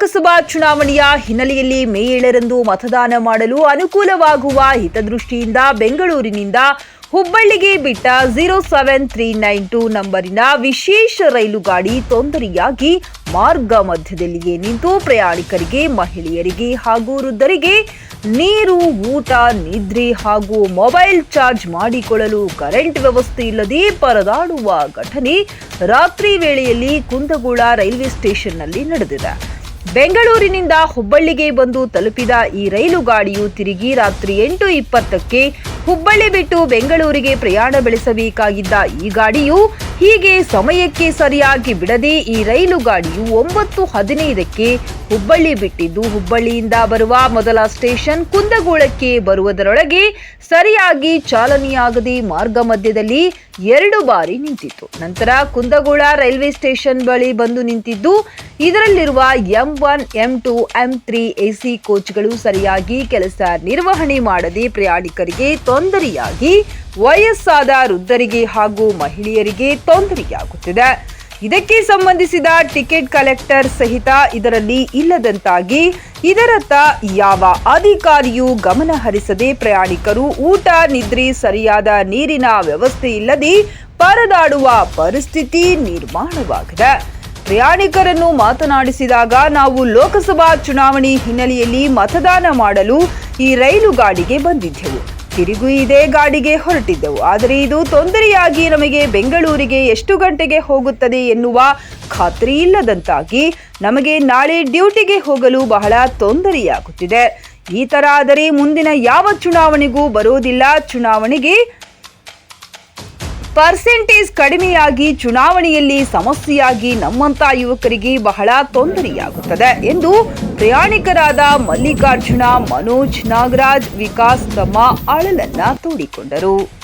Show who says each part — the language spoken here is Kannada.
Speaker 1: ಲೋಕಸಭಾ ಚುನಾವಣೆಯ ಹಿನ್ನೆಲೆಯಲ್ಲಿ ಮೇ ಏಳರಂದು ಮತದಾನ ಮಾಡಲು ಅನುಕೂಲವಾಗುವ ಹಿತದೃಷ್ಟಿಯಿಂದ ಬೆಂಗಳೂರಿನಿಂದ ಹುಬ್ಬಳ್ಳಿಗೆ ಬಿಟ್ಟ zero seven three nine two ನಂಬರಿನ ವಿಶೇಷ ರೈಲು ಗಾಡಿ ತೊಂದರೆಯಾಗಿ ಮಾರ್ಗ ಮಧ್ಯದಲ್ಲಿಯೇ ನಿಂತು ಪ್ರಯಾಣಿಕರಿಗೆ, ಮಹಿಳೆಯರಿಗೆ ಹಾಗೂ ವೃದ್ಧರಿಗೆ ನೀರು, ಊಟ, ನಿದ್ರೆ ಹಾಗೂ ಮೊಬೈಲ್ ಚಾರ್ಜ್ ಮಾಡಿಕೊಳ್ಳಲು ಕರೆಂಟ್ ವ್ಯವಸ್ಥೆ ಇಲ್ಲದೆ ಪರದಾಡುವ ಘಟನೆ ರಾತ್ರಿ ವೇಳೆಯಲ್ಲಿ ಕುಂದಗೋಳ ರೈಲ್ವೆ ಸ್ಟೇಷನ್ನಲ್ಲಿ ನಡೆದಿದೆ. ಬೆಂಗಳೂರಿನಿಂದ ಹುಬ್ಬಳ್ಳಿಗೆ ಬಂದು ತಲುಪಿದ ಈ ರೈಲು ಗಾಡಿಯು ತಿರುಗಿ ರಾತ್ರಿ ಎಂಟು ಇಪ್ಪತ್ತಕ್ಕೆ ಹುಬ್ಬಳ್ಳಿ ಬಿಟ್ಟು ಬೆಂಗಳೂರಿಗೆ ಪ್ರಯಾಣ ಬೆಳೆಸಬೇಕಾಗಿದ್ದ ಈ ಗಾಡಿಯು ಹೀಗೆ ಸಮಯಕ್ಕೆ ಸರಿಯಾಗಿ ಬಿಡದೆ ಈ ರೈಲು ಗಾಡಿಯು ಒಂಬತ್ತು ಹದಿನೈದಕ್ಕೆ ಹುಬ್ಬಳ್ಳಿ ಬಿಟ್ಟಿದ್ದು, ಹುಬ್ಬಳ್ಳಿಯಿಂದ ಬರುವ ಮೊದಲ ಸ್ಟೇಷನ್ ಕುಂದಗೋಳಕ್ಕೆ ಬರುವುದರೊಳಗೆ ಸರಿಯಾಗಿ ಚಾಲನೆಯಾಗದೆ ಮಾರ್ಗ ಮಧ್ಯದಲ್ಲಿ ಎರಡು ಬಾರಿ ನಿಂತಿತ್ತು. ನಂತರ ಕುಂದಗೋಳ ರೈಲ್ವೆ ಸ್ಟೇಷನ್ ಬಳಿ ಬಂದು ನಿಂತಿದ್ದು ಇದರಲ್ಲಿರುವ M one, M two, M three AC ಕೋಚ್ಗಳು ಸರಿಯಾಗಿ ಕೆಲಸ ನಿರ್ವಹಣೆ ಮಾಡದೆ ಪ್ರಯಾಣಿಕರಿಗೆ ತೊಂದರೆಯಾಗಿ ವಯಸ್ಸಾದ ವೃದ್ಧರಿಗೆ ಹಾಗೂ ಮಹಿಳೆಯರಿಗೆ ತೊಂದರೆಯಾಗುತ್ತಿದೆ. ಇದಕ್ಕೆ ಸಂಬಂಧಿಸಿದ ಟಿಕೆಟ್ ಕಲೆಕ್ಟರ್ ಸಹಿತ ಇದರಲ್ಲಿ ಇಲ್ಲದಂತಾಗಿ ಇದರತ್ತ ಯಾವ ಅಧಿಕಾರಿಯೂ ಗಮನ ಹರಿಸದೆ ಪ್ರಯಾಣಿಕರು ಊಟ, ನಿದ್ರೆ, ಸರಿಯಾದ ನೀರಿನ ವ್ಯವಸ್ಥೆ ಇಲ್ಲದೆ ಪರದಾಡುವ ಪರಿಸ್ಥಿತಿ ನಿರ್ಮಾಣವಾಗಿದೆ. ಪ್ರಯಾಣಿಕರನ್ನು ಮಾತನಾಡಿಸಿದಾಗ ನಾವು ಲೋಕಸಭಾ ಚುನಾವಣೆ ಹಿನ್ನೆಲೆಯಲ್ಲಿ ಮತದಾನ ಮಾಡಲು ಈ ರೈಲು ಗಾಡಿಗೆ ಬಂದಿದ್ದೆವು. ತಿರುಗು ಇದೇ ಗಾಡಿಗೆ ಹೊರಟಿದ್ದೆವು. ಆದರೆ ಇದು ತೊಂದರೆಯಾಗಿ ನಮಗೆ ಬೆಂಗಳೂರಿಗೆ ಎಷ್ಟು ಗಂಟೆಗೆ ಹೋಗುತ್ತದೆ ಎನ್ನುವ ಖಾತ್ರಿ ಇಲ್ಲದಂತಾಗಿ ನಮಗೆ ನಾಳೆ ಡ್ಯೂಟಿಗೆ ಹೋಗಲು ಬಹಳ ತೊಂದರೆಯಾಗುತ್ತಿದೆ. ಈ ಥರ ಆದರೆ ಮುಂದಿನ ಯಾವ ಚುನಾವಣೆಗೂ ಬರೋದಿಲ್ಲ. ಚುನಾವಣೆಗೆ ಪರ್ಸೆಂಟೇಜ್ ಕಡಿಮೆಯಾಗಿ ಚುನಾವಣೆಯಲ್ಲಿ ಸಮಸ್ಯೆಯಾಗಿ ನಮ್ಮಂತ ಯುವಕರಿಗೆ ಬಹಳ ತೊಂದರೆಯಾಗುತ್ತದೆ ಎಂದು ಪ್ರಯಾಣಿಕರಾದ ಮಲ್ಲಿಕಾರ್ಜುನ, ಮನೋಜ್ ನಾಗರಾಜ್, ವಿಕಾಸ್ ತಮ್ಮ ಅಳಲನ್ನ ತೋಡಿಕೊಂಡರು.